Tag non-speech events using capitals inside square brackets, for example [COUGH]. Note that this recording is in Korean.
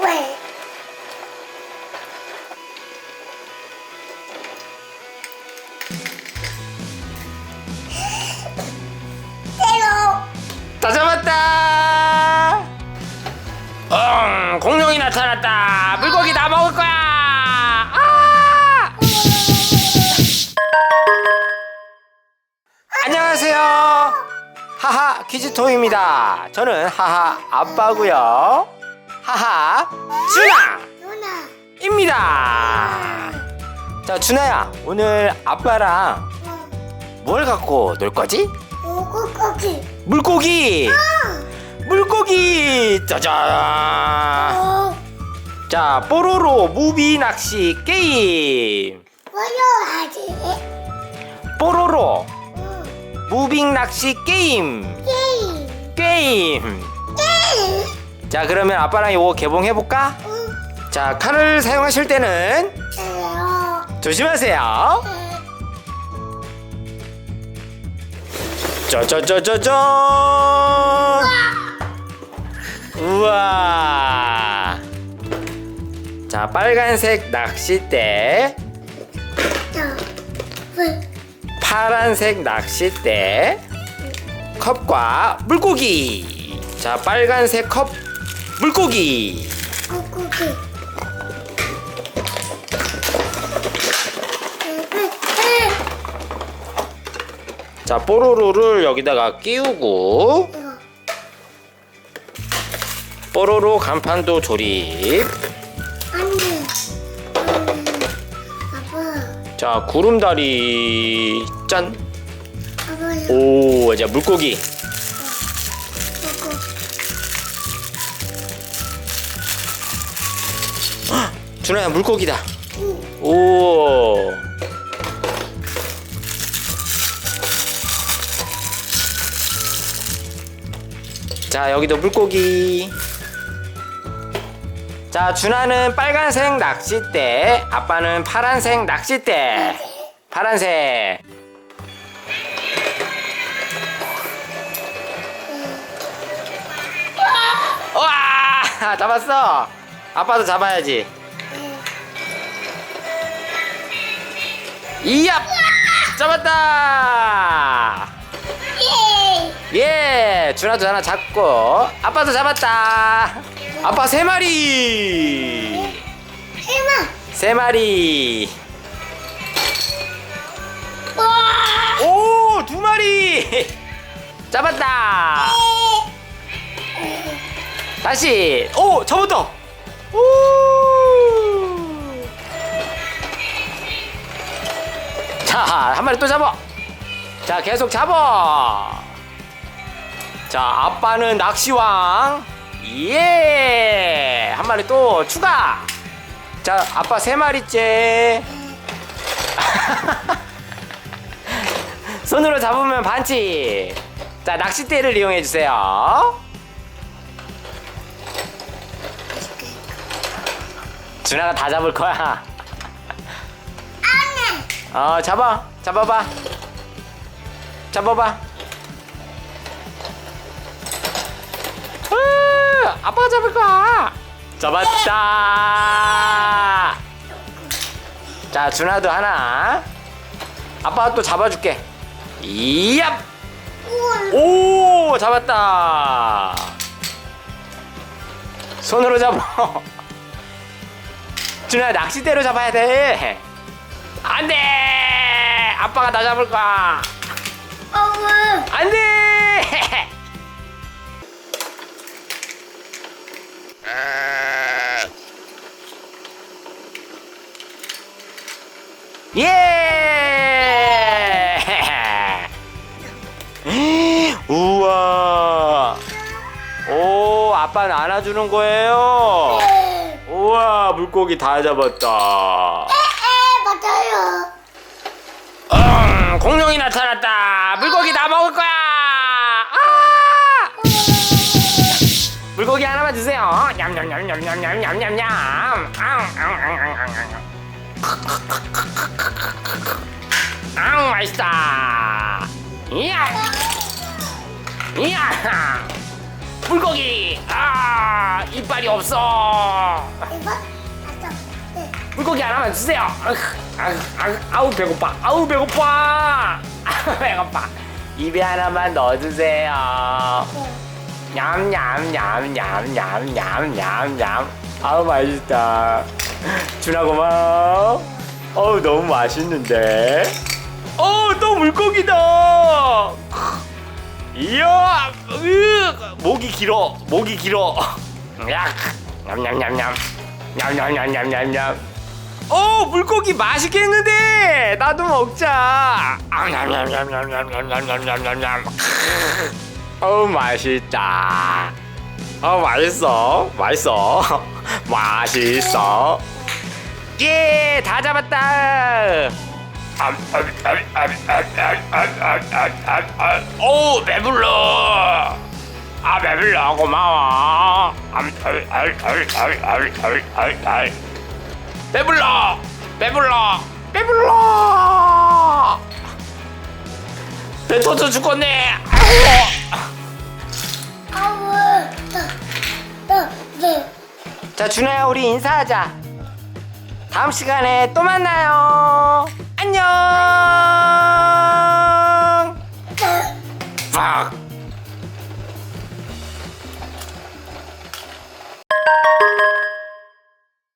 왜? 새로 다 잡았다. 응, 공룡이 나타났다. 물고기 다 먹을 거야. 아! 안녕하세요. 하하 퀴즈토입니다. 저는 하하 아빠고요. 하하 준아입니다. 누나 자 준아야 오늘 아빠랑 뭘 갖고 놀 거지? 오고고기 물고기. 물고기 짜잔. 어 자 뽀로로 무비 낚시 게임. 뭐로 하지? 뽀로로 응 무빙 낚시 게임. 게임 게임. 게임 자 그러면 아빠랑 이거 개봉해 볼까? 응자 칼을 사용하실 때는 조심하세요. 짜자자자잔. 우와. 자 빨간색 낚싯대, 왜? 파란색 낚싯대, 컵과 물고기. 자 빨간색 컵, 물고기. 고고기 자 뽀로로를 여기다가 끼우고 뽀로로 간판도 조립. 안돼 아빠 자 구름다리 짠. 아빠 오 이제 물고기. 준호야 물고기다. 응 오. 자 여기도 물고기. 자 준하는 빨간색 낚싯대, 아빠는 파란색 낚싯대. 파란색. 와 잡았어. 아빠도 잡아야지. 이야 잡았다. 예 예, 준아도 하나 잡고 아빠도 잡았다. 아빠 세 마리. 세 마리. 와 오, 두 마리. [LAUGHS] 잡았다. 다시. 오, 잡았다. 오. 자, [LAUGHS] 한 마리 또 잡아. 자, 계속 잡아. 자, 아빠는 낚시왕. 예. 한 마리 또 추가. 자, 아빠 세 마리째. [LAUGHS] 손으로 잡으면 반칙. 자, 낚싯대를 이용해 주세요. 준아가 다 잡을 거야. 어, 잡아. 잡아봐. 잡아봐. 으, 아빠가 잡을 거야. 잡았다. 자, 준아도 하나. 아빠가 또 잡아줄게. 이얍! 오 잡았다 손으로 잡아 [LAUGHS] 준아 낚싯대로 잡아야 돼 안돼 아빠가 다 잡을 거야. 어머 안돼! [LAUGHS] 예! [LAUGHS] 우와. 오 아빠는 안아주는 거예요? 우와 물고기 다 잡았다 에 맞아요 응, 공룡이 나타났다. 물고기 다 먹을 거야. 아! 물고기 하나만 주세요. 냠냠냠냠냠냠냠냠냠. 아우 맛있다. 이야. 이야. 물고기 아 이빨이 없어 이거 네. 물고기 하나만 주세요 아으, 아우 배고파 아우 배고파 배고파 입에 하나만 넣어주세요 냠냠냠냠냠냠냠 아우 맛있다 준아 고마워 어우 너무 맛있는데 어또 물고기다 이야 으, 목이 길어 목이 길어 야 냠냠냠냠 냠냠냠냠냠냠 어 물고기 맛있겠는데 나도 먹자 어 맛있다 어 맛있어 맛있어 맛있어 예다 잡았다 오 배불러 아 배불러 고마워 배불러! 배불러! 배불러! 배 터져 죽겠네! 아이고. 아우. 더 네. 자 준호야 우리 인사하자. 다음 시간에 또 만나요